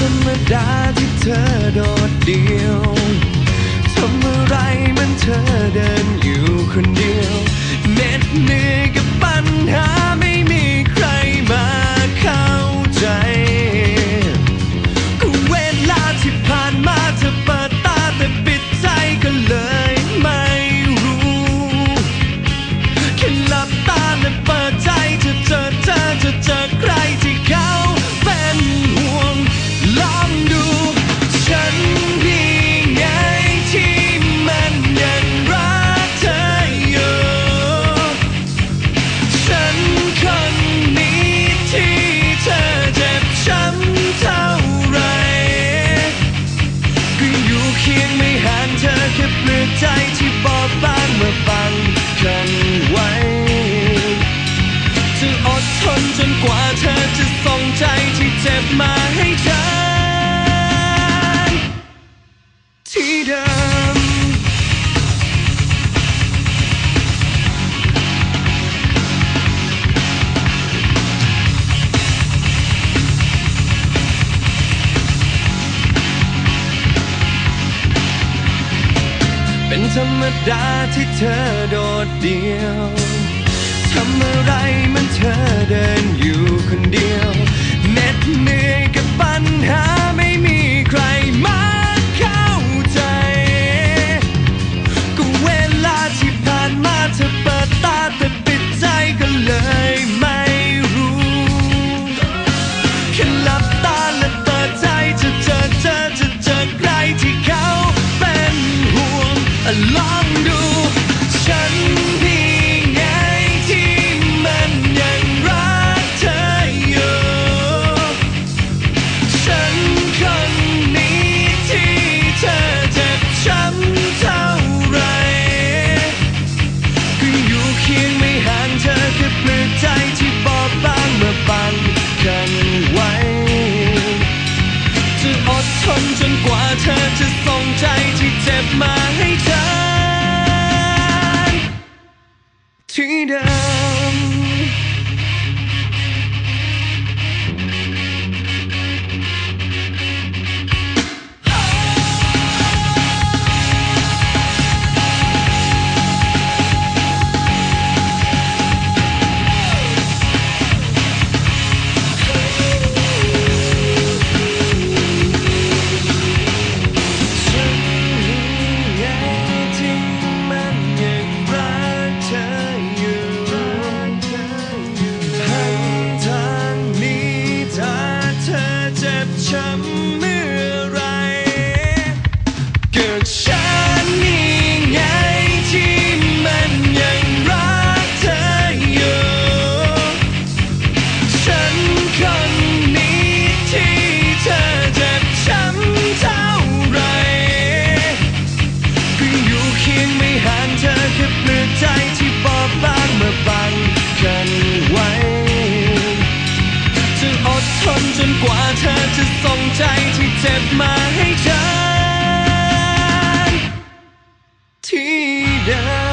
ธรรมดาที่เธอโดดเดี่ยวทำอะไรมันเธอเดินอยู่คนเดียว ใจที่บอบบางเมื่อฟังกันไว้จะออดทนจนกว่าเธอจะส่งใจที่เจ็บมาให้ฉัน ธรรมดาที่เธอโดดเดี่ยวทำอะไรมันเธอเดินอยู่คนเดียวเหน็ดเหนื่อยกับปัญหา จะส่งใจที่เจ็บมาให้เธอที่เดิม เจ็บมาให้ฉันที่เดิม